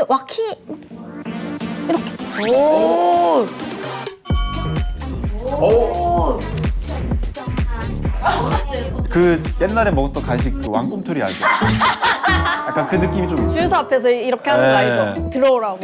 근데 와킹이 이렇게 오 그 옛날에 먹었던 간식 그 왕꿈틀이 알죠? 약간 그 느낌이 좀 있어요. 주유소 앞에서 이렇게 하는 거 네. 알죠? 들어오라고.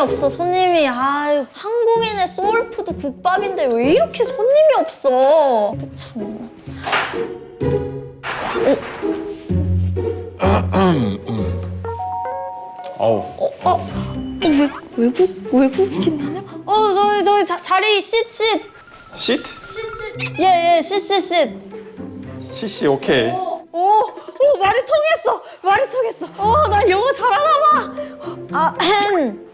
없어 손님이 아유 한국인의 소울푸드 국밥인데 왜 이렇게 손님이 없어 참 어우. 어? 어? 왜, 외국? 외국이긴 하냐? 어 저기 저기 자, 자리 쉿쉿 시트? 예예 쉿쉿쉿 CC 오케이. 오, 오 말이 통했어 말이 통했어 어나 영어 잘하나 봐 아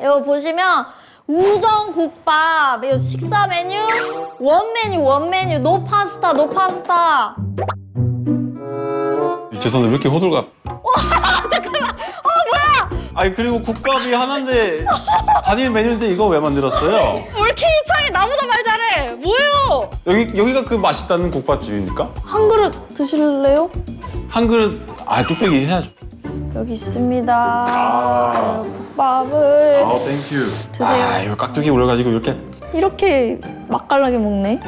이거 보시면 우정 국밥 이거 식사 메뉴 원 메뉴 원 메뉴 노 파스타 노 파스타 죄송한데 왜 이렇게 호들갑? 잠깐만. 어? 아니 그리고 국밥이 하나인데 단일 메뉴인데 이거 왜 만들었어요? 왜 이렇게 이창이 나보다 말 잘해 뭐예요 여기 여기가 그 맛있다는 국밥집입니까? 한 그릇 드실래요? 한 그릇 아 뚝배기 해야죠. 여기 있습니다 국밥을 아 땡큐. 드세요. 아 이거 깍두기 올려가지고 이렇게 이렇게 맛깔나게 먹네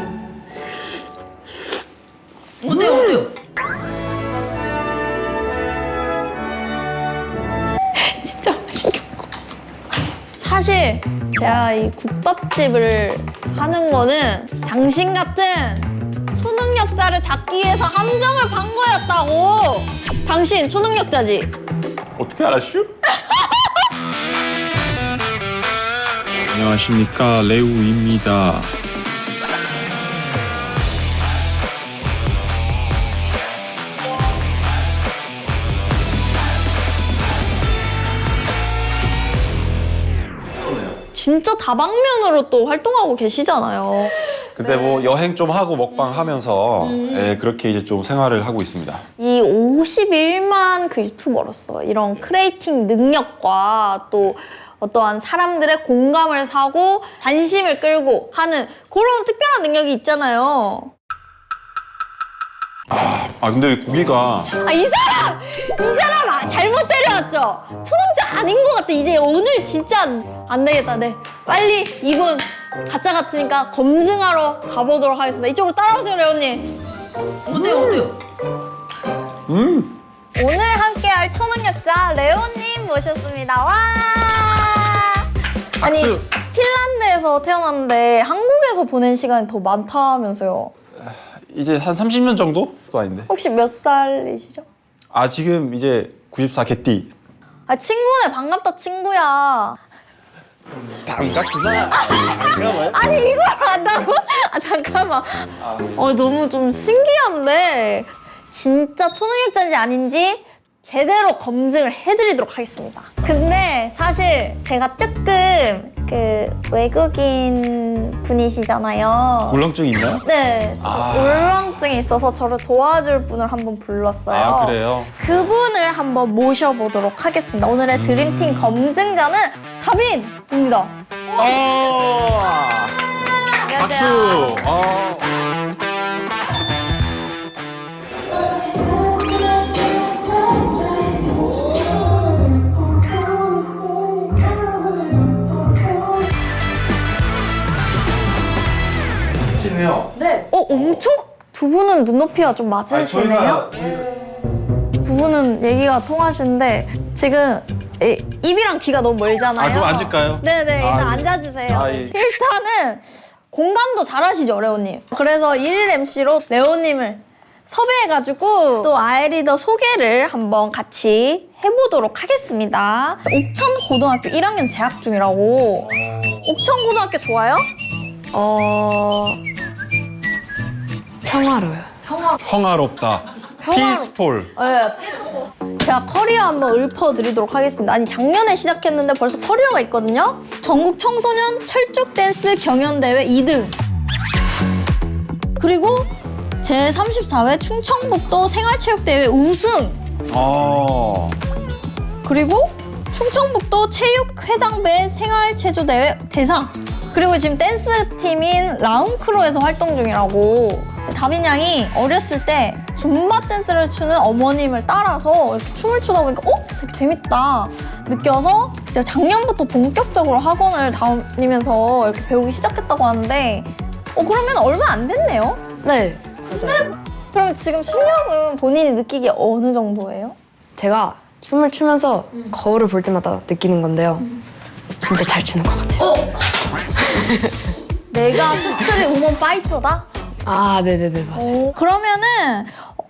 어때요, 어때요? 진짜 맛있게 먹어. 사실 제가 이 국밥집을 하는 거는 당신 같은 초능력자를 잡기 위해서 함정을 판 거였다고. 당신 초능력자지? 어떻게 알았슈? 안녕하십니까 레우입니다. 진짜 다방면으로 또 활동하고 계시잖아요. 근데 뭐 여행 좀 하고 먹방 하면서 예, 그렇게 이제 좀 생활을 하고 있습니다. 이 51만 그 유튜버로서 이런 크리에이팅 능력과 또 어떠한 사람들의 공감을 사고 관심을 끌고 하는 그런 특별한 능력이 있잖아요. 아 근데 고기가 아 이 사람! 이 사람 아, 잘못 때려왔죠? 초능자 아닌 것 같아. 이제 오늘 진짜 안 되겠다. 네. 빨리 이분 가짜 같으니까 검증하러 가보도록 하겠습니다. 이쪽으로 따라오세요, 레오님. 어때요, 어때요? 음 오늘 함께할 초능력자 레오님 모셨습니다. 와! 아니 박수. 핀란드에서 태어났는데 한국에서 보낸 시간이 더 많다면서요. 이제 한 30년 정도도 아닌데. 혹시 몇 살이시죠? 아 지금 이제 94 개띠. 아 친구네 반갑다 친구야. 반갑구나. 잠깐만. 아니 이걸 안다고? 아 잠깐만. 어 너무 좀 신기한데 진짜 초능력자인지 아닌지 제대로 검증을 해드리도록 하겠습니다. 근데 사실 제가 조금 그 외국인 분이시잖아요. 울렁증 있나요? 네, 좀 아. 울렁증이 있어서 저를 도와줄 분을 한번 불렀어요. 아 그래요? 그분을 한번 모셔보도록 하겠습니다. 오늘의 드림팀 검증자는 다빈입니다. 어. 박수. 어. 엄청 두 분은 눈높이가 좀 맞으시네요. 두 분은 얘기가 통하시는데 지금 이- 입이랑 귀가 너무 멀잖아요. 아, 그럼 앉을까요? 네네 일단 아, 앉아주세요. 아, 예. 일단은 공감도 잘하시죠 레오님. 그래서 일일 MC로 레오님을 섭외해가지고 또 아이리더 소개를 한번 같이 해보도록 하겠습니다. 옥천 고등학교 1학년 재학 중이라고. 옥천 고등학교 좋아요? 어 평화로워요. 평화롭다. 평화롭- 피스폴. 네, 제가 커리어 한번 읊어드리도록 하겠습니다. 아니 작년에 시작했는데 벌써 커리어가 있거든요. 전국 청소년 철쭉 댄스 경연대회 2등. 그리고 제 34회 충청북도 생활체육대회 우승. 아. 그리고 충청북도 체육회장배 생활체조대회 대상. 그리고 지금 댄스 팀인 라운크로에서 활동 중이라고. 다빈 양이 어렸을 때 줌바 댄스를 추는 어머님을 따라서 이렇게 춤을 추다 보니까 어? 되게 재밌다 느껴서 제가 작년부터 본격적으로 학원을 다니면서 이렇게 배우기 시작했다고 하는데 어 그러면 얼마 안 됐네요? 네, 맞아요. 그럼 지금 실력은 본인이 느끼기에 어느 정도예요? 제가 춤을 추면서 거울을 볼 때마다 느끼는 건데요. 진짜 잘 추는 것 같아요. 내가 스트릿 우먼 파이터다? 아, 네네네, 맞아요. 오, 그러면은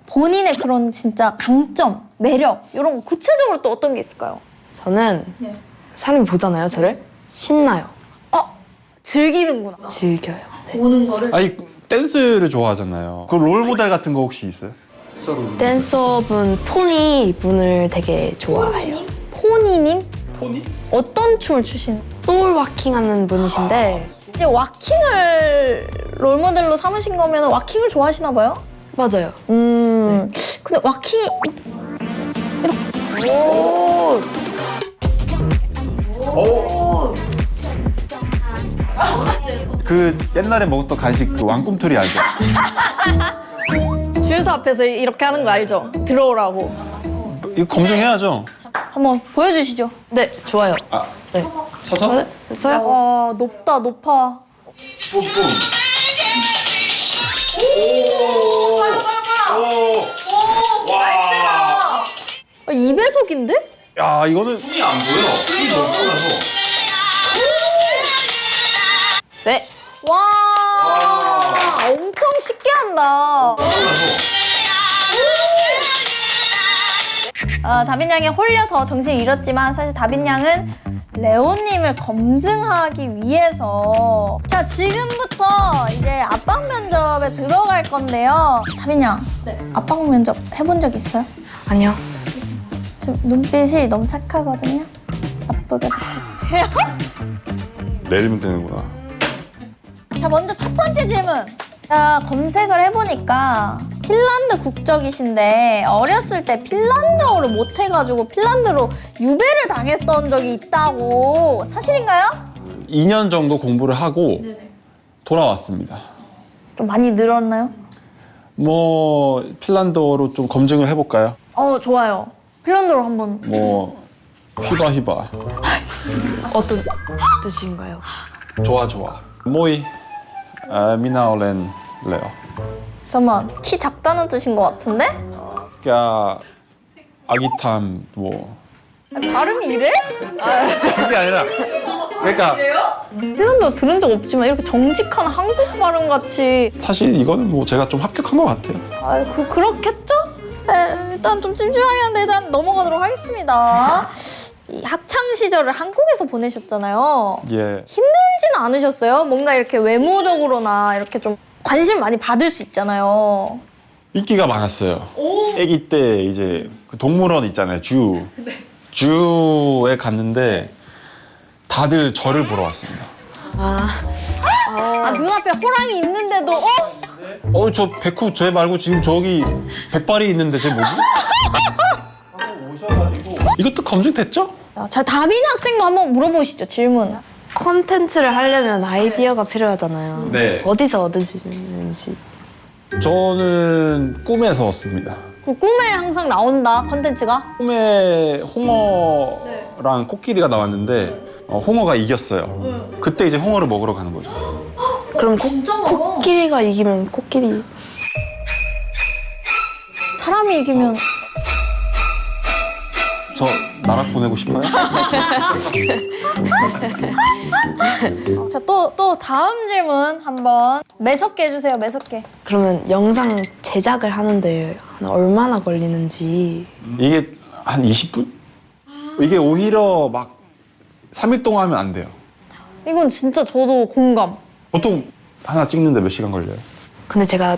본인의 그런 진짜 강점, 매력 이런 거 구체적으로 또 어떤 게 있을까요? 저는 사람이 보잖아요, 저를. 신나요. 어, 즐기는구나. 즐겨요. 네. 보는 거를. 아니 댄스를 좋아하잖아요. 그 롤 모델 같은 거 혹시 있어요? 댄서분 포니 분을 되게 좋아해요. 포니님 포니? 어떤 춤을 추시는? 소울 와킹 하는 분이신데 이제 와킹을 롤모델로 삼으신 거면 와킹을 좋아하시나 봐요? 맞아요. 음. 근데 와킹이 이렇게 오. 그 옛날에 먹었던 간식 그 왕꿈틀이 알죠? 주유소 앞에서 이렇게 하는 거 알죠? 들어오라고. 이거 검증해야죠. 한번 보여주시죠. 네, 좋아요. 아, 네. 서서? 됐어요? 와 높다 높아. 뿜뿜. 오! 오! 와! 아, 2배속인데? 야, 이거는 손이 안 보여. 손이 너무 커서. 네. 와 엄청 쉽게 한다. 어, 다빈 양에 홀려서 정신을 잃었지만 사실 다빈 양은 레오님을 검증하기 위해서 자 지금부터 이제 압박 면접에 들어갈 건데요. 다빈 양 압박 면접 해본 적 있어요? 아니요. 지금 눈빛이 너무 착하거든요. 나쁘게 바꿔주세요. 내리면 되는구나. 자, 먼저 첫 번째 질문. 자, 검색을 해보니까 핀란드 국적이신데 어렸을 때 핀란드어를 못해가지고 핀란드로 유배를 당했던 적이 있다고 사실인가요? 2년 정도 공부를 하고 돌아왔습니다. 좀 많이 늘었나요? 뭐 핀란드어로 좀 검증을 해볼까요? 어, 좋아요. 핀란드어로 한번. 뭐 히바 히바 어떤 뜻인가요? 좋아 좋아 모이 아, 미나올렌 레오 잠깐만, 키 작다는 뜻인 것 같은데? 그러니까 아기탐 뭐 아니, 발음이 이래? 그게 아니라 그러니까 핀란드어 들은 적 없지만 이렇게 정직한 한국 발음 같이 사실 이거는 뭐 제가 좀 합격한 것 같아요. 아, 그 그렇겠죠? 에, 일단 좀 찜찜하긴 한데 일단 넘어가도록 하겠습니다. 이 학창 시절을 한국에서 보내셨잖아요. 예. 힘들지는 않으셨어요? 뭔가 이렇게 외모적으로나 이렇게 좀 관심 많이 받을 수 있잖아요. 인기가 많았어요. 아기 때 이제 그 동물원 있잖아요. 주. 주에 갔는데 다들 저를 보러 왔습니다. 아, 아 눈앞에 호랑이 있는데도 어? 어, 저 백호 쟤 말고 지금 저기 백발이 있는데 쟤 뭐지? 이것도 검증됐죠? 야, 자 다빈 학생도 한번 물어보시죠 질문. 컨텐츠를 하려면 아이디어가 필요하잖아요. 네. 어디서 얻으시는지. 저는 꿈에서 왔습니다. 꿈에 항상 나온다 컨텐츠가. 꿈에 홍어랑 코끼리가 나왔는데 어, 홍어가 이겼어요. 그때 이제 홍어를 먹으러 가는 거죠. 그럼 코, 코끼리가 이기면 코끼리. 사람이 이기면 저 나락 보내고 싶어요? 자 또 또 다음 질문 한번 매섭게 해주세요 매섭게. 그러면 영상 제작을 하는데 한 얼마나 걸리는지. 이게 한 20분? 이게 오히려 막 3일 동안 하면 안 돼요. 이건 진짜 저도 공감. 보통 하나 찍는데 몇 시간 걸려요? 근데 제가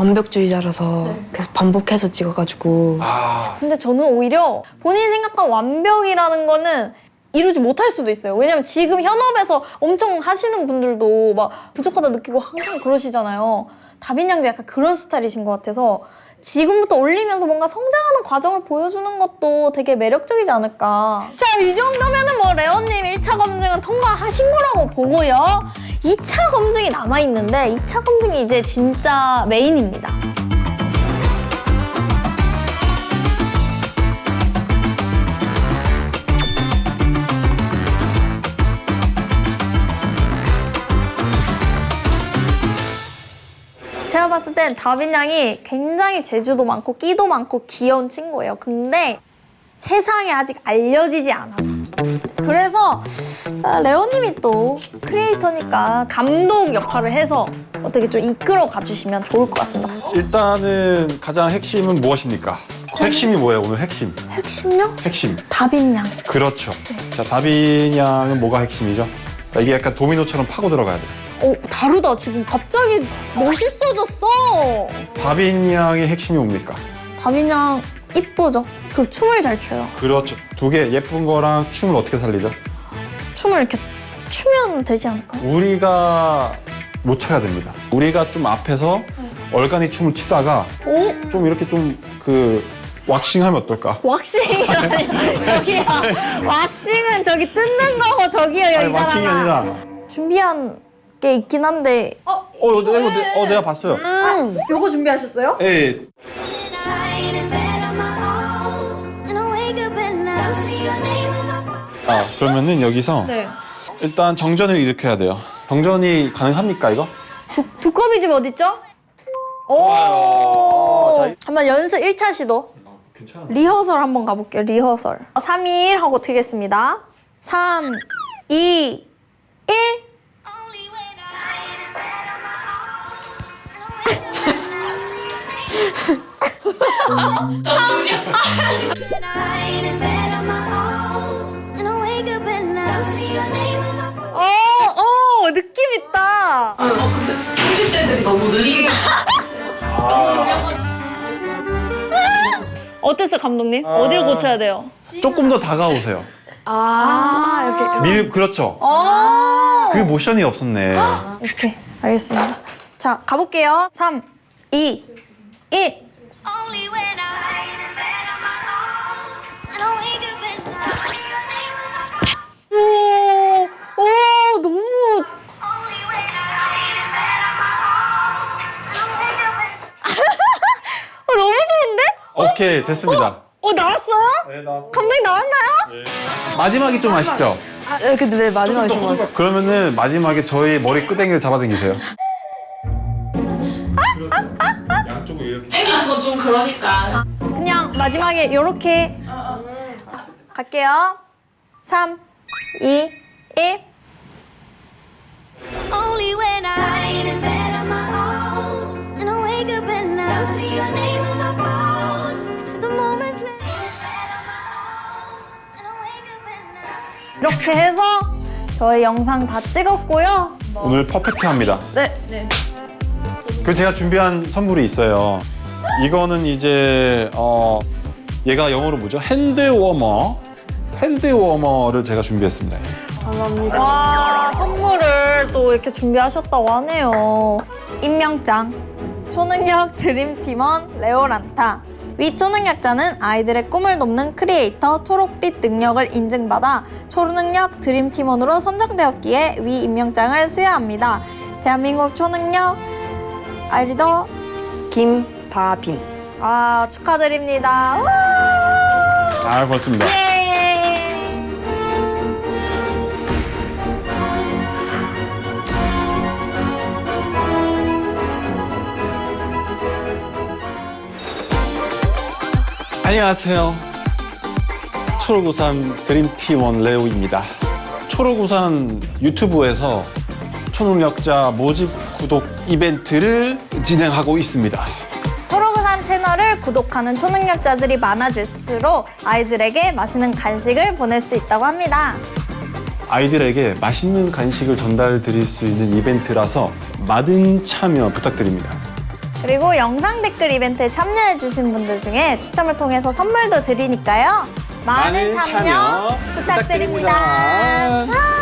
완벽주의자라서 계속 반복해서 찍어가지고 아 근데 저는 오히려 본인이 생각한 완벽이라는 거는 이루지 못할 수도 있어요. 왜냐면 지금 현업에서 엄청 하시는 분들도 막 부족하다 느끼고 항상 그러시잖아요. 다빈 양도 약간 그런 스타일이신 것 같아서 지금부터 올리면서 뭔가 성장하는 과정을 보여주는 것도 되게 매력적이지 않을까. 자, 이 정도면은 뭐 레오님 1차 검증은 통과하신 거라고 보고요. 2차 검증이 남아있는데 2차 검증이 이제 진짜 메인입니다. 제가 봤을 땐 다빈 양이 굉장히 재주도 많고 끼도 많고 귀여운 친구예요. 근데 세상에 아직 알려지지 않았어. 그래서 아, 레오님이 또 크리에이터니까 감독 역할을 해서 어떻게 좀 이끌어 가주시면 좋을 것 같습니다. 일단은 가장 핵심은 무엇입니까? 핵심이 뭐예요 오늘 핵심? 핵심요? 핵심 다빈 양. 그렇죠. 자 다빈 양은 뭐가 핵심이죠? 자, 이게 약간 도미노처럼 파고 들어가야 돼. 어, 다르다. 지금 갑자기 멋있어졌어. 다빈 양의 핵심이 뭡니까? 다빈 양 이쁘죠? 그리고 춤을 잘 춰요. 그렇죠. 두 개 예쁜 거랑 춤을 어떻게 살리죠? 춤을 이렇게 추면 되지 않을까요? 우리가 못 춰야 됩니다. 우리가 좀 앞에서 얼간히 춤을 추다가 오? 좀 이렇게 좀 그 왁싱하면 어떨까? 왁싱이라니 저기요 왁싱은 저기 뜯는 거고 저기요 여기 아니 왁싱이 사람아 아니라 준비한 게 있긴 한데 어? 어, 내가, 내- 어, 내가 봤어요. 음. 요거 준비하셨어요? 예, Lying 아 그러면은 여기서 네 일단 정전을 일으켜야 돼요. 정전이 가능합니까 이거? 두, 두꺼비 집 어딨죠? 오 어, 자, 이- 한번 연습 1차 시도 괜찮아. 리허설 한번 가볼게요 리허설 3, 2, 1 하고 드리겠습니다 3, 2, 1 어땠어요, 감독님? 어디를 고쳐야 돼요? 조금 더 다가오세요. 아, 이렇게. 밀 그렇죠. 어. 그 모션이 없었네. 이렇게. 알겠습니다. 자, 가볼게요. 3, 2, 1. Only when I lie in bed on my own, and I wake up at night, see your name 오케이 됐습니다. 어, 나왔어요? 네 나왔어. 감독님 나왔나요? 마지막이 좀 아쉽죠? 네, 근데 왜 마지막에 정말 그러면은 마지막에 저희 머리 끄댕이를 잡아당기세요. 양쪽을 이렇게. 애기는 건좀 그러니까 그냥 마지막에 이렇게 갈게요. 3, 2, 1. Only when I 이렇게 해서 저희 영상 다 찍었고요. 오늘 퍼펙트합니다. 네. 그 제가 준비한 선물이 있어요. 이거는 이제 어 얘가 영어로 뭐죠? 핸드 워머. 핸드 워머를 제가 준비했습니다. 감사합니다. 와 선물을 또 이렇게 준비하셨다고 하네요. 임명장 초능력 드림팀원 레오란타 위 초능력자는 아이들의 꿈을 돕는 크리에이터 초록빛 능력을 인증받아 초능력 드림팀원으로 선정되었기에 위 임명장을 수여합니다. 대한민국 초능력 아이리더 김다빈. 아 축하드립니다. 우! 아, 고맙습니다. 예. 안녕하세요. 초록우산 드림팀원 레오입니다. 초록우산 유튜브에서 초능력자 모집 구독 이벤트를 진행하고 있습니다. 초록우산 채널을 구독하는 초능력자들이 많아질수록 아이들에게 맛있는 간식을 보낼 수 있다고 합니다. 아이들에게 맛있는 간식을 전달 드릴 수 있는 이벤트라서 많은 참여 부탁드립니다. 그리고 영상 댓글 이벤트에 참여해주신 분들 중에 추첨을 통해서 선물도 드리니까요. 많은, 많은 참여, 참여 부탁드립니다. 부탁드립니다. 아.